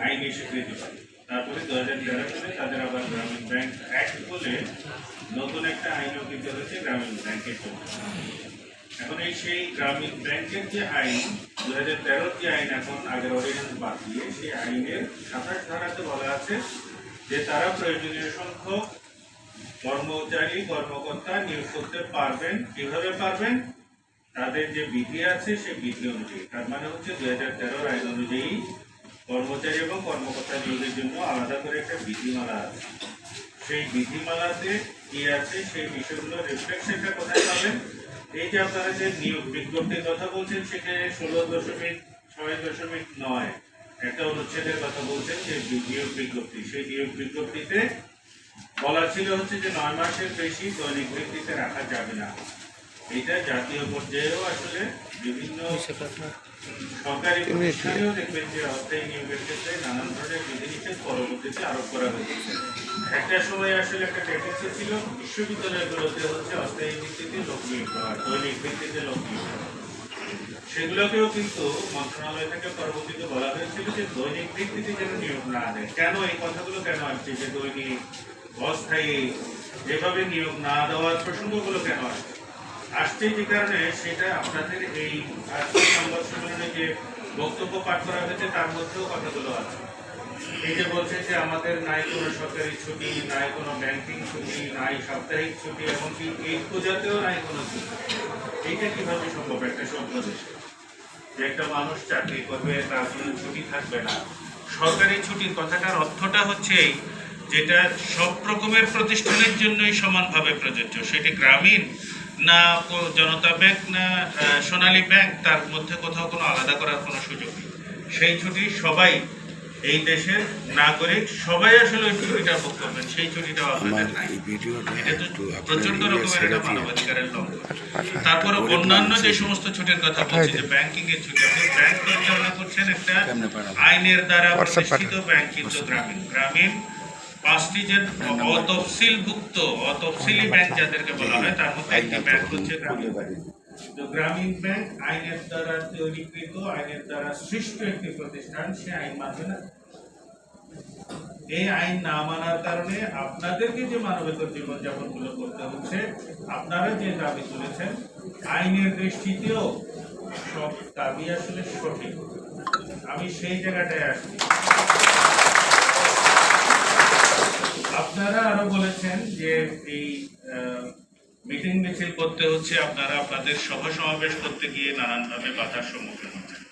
আইনি স্বীকৃতি পায় তারপরে দু হাজার তাদের আবার গ্রামীণ ব্যাংক অ্যাক্ট বলে নতুন একটা আইন গৃহীত হয়েছে গ্রামীণ ব্যাংকের এখন এই সেই গ্রামীণ ব্যাংকের যে আইন দু হাজার তেরোর যে আইন এখন আগের অর্ডিন্যান্স বাদ দিয়ে সেই আইনের সাতাশ ধারাতে বলা আছে যে তারা প্রয়োজনীয় সংখ্যক কর্মচারী, কর্মকর্তা নিয়োগ করতে পারবেন। কীভাবে পারবেন? তাদের যে বিধি আছে সেই বিধি অনুযায়ী। তার মানে হচ্ছে দুই হাজার তেরোর আইন অনুযায়ী কর্মচারী এবং কর্মকর্তা নিয়োগের জন্য আলাদা করে একটা বিধিমালা আছে। সেই বিধিমালাতে কি আছে, সেই বিষয়গুলো রিফ্লেকশনটা কোথায় পাবেন? এই যে আপনারা যে নিয়োগ বিজ্ঞপ্তির কথা বলছেন সেখানে ষোলো দশমিক ছয় দশমিক নয়। একটা অনুচ্ছেদের কথা বলছেন যে নিয়োগ বিজ্ঞপ্তি। সেই নিয়োগ বিজ্ঞপ্তিতে বলা ছিল হচ্ছে যে নয় মাসের বেশি দৈনিক ভিত্তিতে রাখা যাবে না। এটা জাতীয় পর্যায়েও আসলে বিভিন্ন সরকারি প্রতিষ্ঠানেও দেখবেন যে অস্থায়ী নিয়োগের ক্ষেত্রে নানান ধরনের বিধিনিষেধ পরবর্তীতে আরোপ করা হয়েছে। একটা সময় আসলে একটা টেন্ডেন্সি ছিল বিশ্ববিদ্যালয়গুলোতে হচ্ছে অস্থায়ী ভিত্তিতে লোক নিয়োগ করা দৈনিক ভিত্তিতে লোক নিয়োগ করা। সেগুলোকেও কিন্তু মন্ত্রণালয় থেকে পরবর্তীতে বলা হয়েছিল যে দৈনিক ভিত্তিতে যেন নিয়োগ না দেয়। কেন এই কথাগুলো কেন আসছে? যে দৈনিক অস্থায়ী যেভাবে নিয়োগ না দেওয়ার প্রসঙ্গগুলো কেন আসছে? আসছে যে কারণে সেটা আপনাদের এই আজকের সংবাদ সম্মেলনে যে বক্তব্য পাঠ করা হয়েছে, তার মধ্যেও কথাগুলো আছে। এই যে বলছে যে আমাদের নাই কোনো সরকারি ছুটি, নাই কোনো ব্যাংকিং ছুটি, নাই সাপ্তাহিক ছুটি, এমনকি এই পূজাতেও নাই কোনো ছুটি। এইটা কীভাবে সম্ভব একটা সভ্য দেশে যে একটা মানুষ চাকরি করবে, তার কোনো ছুটি থাকবে না। সরকারি ছুটির কথাটার অর্থটা হচ্ছে যেটা সব রকমের প্রতিষ্ঠানের জন্যই সমানভাবে প্রযোজ্য। সেটি গ্রামীণ না জনতা ব্যাংক না সোনালী ব্যাংক তার মধ্যে কোথাও কোনো আলাদা করার কোনো সুযোগ নেই। সেই ছুটি সবাই এই দেশের নাগরিক সবাই আসলে ওই ছুটিটা ভোগ করবেন। সেই ছুটিটাও আপনাদের নাই এটা তো প্রচণ্ড রকমের একটা মানবাধিকারের লঙ্ঘন। তারপরে অন্যান্য যে সমস্ত ছুটির কথা বলছি যে ব্যাংকিং এর ছুটি আপনি ব্যাংক পরিচালনা করছেন একটা? আইনের দ্বারা প্রতিষ্ঠিত ব্যাংক কিন্তু গ্রামীণ। গ্রামীণ পাঁচটি যে অতফসিলভুক্ত, অতফসিলি ব্যাংক যাদেরকে বলা হয়, তার মধ্যে একটি ব্যাংক হচ্ছে গ্রামীণ ব্যাংক। তো গ্রামীণ ব্যাংক আইনের দ্বারা তৈরিকৃত আইনের দ্বারা সৃষ্ট একটি প্রতিষ্ঠান, সে আইন মানবে না। এই আইন না মানার কারণে আপনাদেরকে যে মানবেতর জীবনযাপনগুলো করতে হচ্ছে, আপনারা যে দাবি তুলেছেন, আইনের দৃষ্টিতেও সব দাবি আসলে সঠিক। আমি সেই জায়গাটায় আসছি। আপনারা আরও বলেছেন যে এই মিটিং মিছিল করতে হচ্ছে, আপনারা আপনাদের সভা সমাবেশ করতে গিয়ে নানানভাবে বাধার সম্মুখীন হচ্ছেন।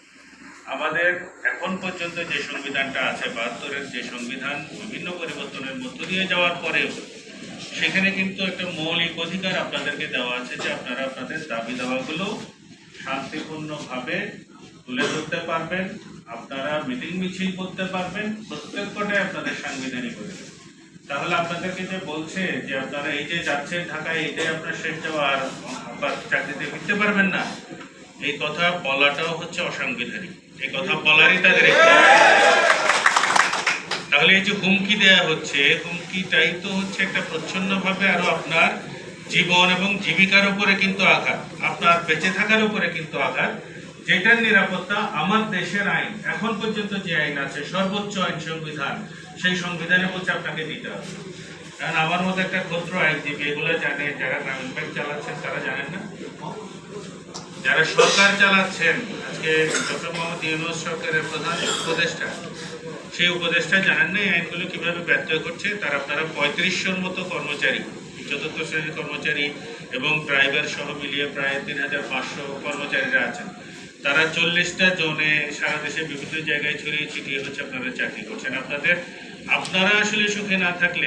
আমাদের এখন পর্যন্ত যে সংবিধানটা আছে, বাহাত্তরের যে সংবিধান বিভিন্ন পরিবর্তনের মধ্য দিয়ে যাওয়ার পরেও, সেখানে কিন্তু একটা মৌলিক অধিকার আপনাদেরকে দেওয়া আছে যে আপনারা আপনাদের দাবি দাওয়াগুলো শান্তিপূর্ণভাবে তুলে ধরতে পারবেন, আপনারা মিটিং মিছিল করতে পারবেন, প্রত্যেক প্রত্যেকটাই আপনাদের সাংবিধানিক অধিকার। তাহলে আপনাদেরকে যে বলছে যে আপনারা এই যে যাচ্ছেন ঢাকায়, এটাই আপনার শেষ যাওয়া আর চাকরিতে ফিরতে পারবেন না। এই কথা বলাটাও হচ্ছে অসাংবিধানিক। এই কথা বলারই তাদের তাহলে এই যে হুমকি দেয়া হচ্ছে, হুমকিটাই তো হচ্ছে একটা প্রচ্ছন্নভাবে আরও আপনার জীবন এবং জীবিকার উপরে কিন্তু আঘাত, আপনার বেঁচে থাকার উপরে কিন্তু আঘাত। যেটার নিরাপত্তা আমার দেশের আইন, এখন পর্যন্ত যে আইন আছে, সর্বোচ্চ আইন সংবিধান, সেই সংবিধানে বলছে আপনাকে দিতে হবে। কারণ আমার মতো একটা ক্ষুদ্র আইনজীবী, এগুলো জানে, যারা গ্রামীণ ব্যাংক চালাচ্ছেন, তারা জানেন না। যারা সরকার চালাচ্ছেন, আজকে ডক্টর মোহাম্মদ ইউনুস সরকারের প্রধান উপদেষ্টা, সেই উপদেষ্টা জানেন না এই আইনগুলো কীভাবে ব্যর্থ করছে। তার আপনারা পঁয়ত্রিশশোর মতো কর্মচারী, চতুর্থ শ্রেণির কর্মচারী এবং ড্রাইভার সহ মিলিয়ে প্রায় তিন হাজার পাঁচশো কর্মচারীরা আছেন। তারা চল্লিশটা জোনে সারা দেশে বিভিন্ন জায়গায় ছড়িয়ে ছিটিয়ে হচ্ছে আপনারা চাকরি করছেন। আপনাদের, আপনারা আসলে সুখে না থাকলে